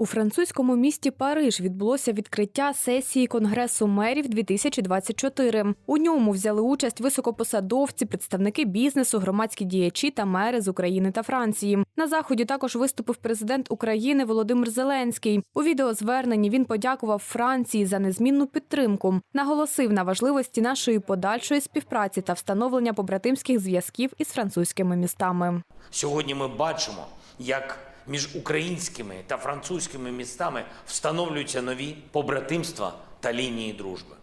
У французькому місті Париж відбулося відкриття сесії Конгресу мерів 2024. У ньому взяли участь високопосадовці, представники бізнесу, громадські діячі та мери з України та Франції. На заході також виступив президент України Володимир Зеленський. У відеозверненні він подякував Франції за незмінну підтримку, наголосив на важливості нашої подальшої співпраці та встановлення побратимських зв'язків із французькими містами. Сьогодні ми бачимо, як між українськими та французькими містами встановлюються нові побратимства та лінії дружби.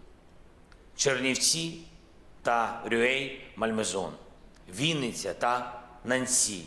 Чернівці та Рюей Мальмезон, Вінниця та Нансі,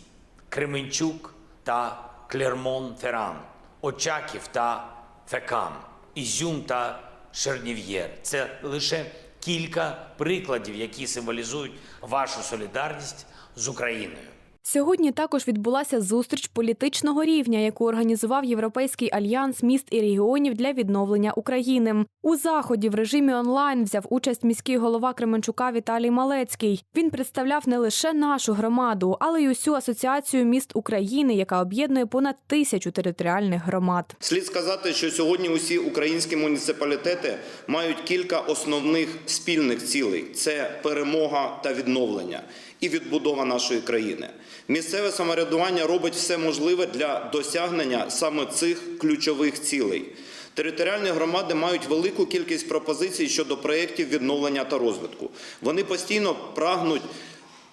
Кременчук та Клермон Ферран, Очаків та Фекам, Ізюм та Шернів'єр. Це лише кілька прикладів, які символізують вашу солідарність з Україною. Сьогодні також відбулася зустріч політичного рівня, яку організував Європейський альянс міст і регіонів для відновлення України. У заході в режимі онлайн взяв участь міський голова Кременчука Віталій Малецький. Він представляв не лише нашу громаду, але й усю асоціацію міст України, яка об'єднує понад тисячу територіальних громад. Слід сказати, що сьогодні усі українські муніципалітети мають кілька основних спільних цілей: це перемога та відновлення і відбудова нашої країни. Місцеве самоврядування робить все можливе для досягнення саме цих ключових цілей. Територіальні громади мають велику кількість пропозицій щодо проєктів відновлення та розвитку. Вони постійно прагнуть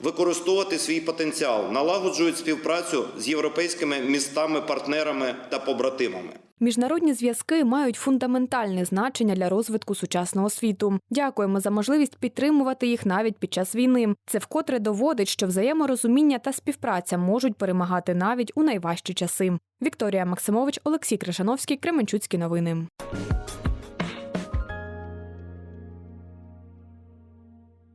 використовувати свій потенціал, налагоджують співпрацю з європейськими містами, партнерами та побратимами. Міжнародні зв'язки мають фундаментальне значення для розвитку сучасного світу. Дякуємо за можливість підтримувати їх навіть під час війни. Це вкотре доводить, що взаєморозуміння та співпраця можуть перемагати навіть у найважчі часи. Вікторія Максимович, Олексій Кришановський, Кременчуцькі новини.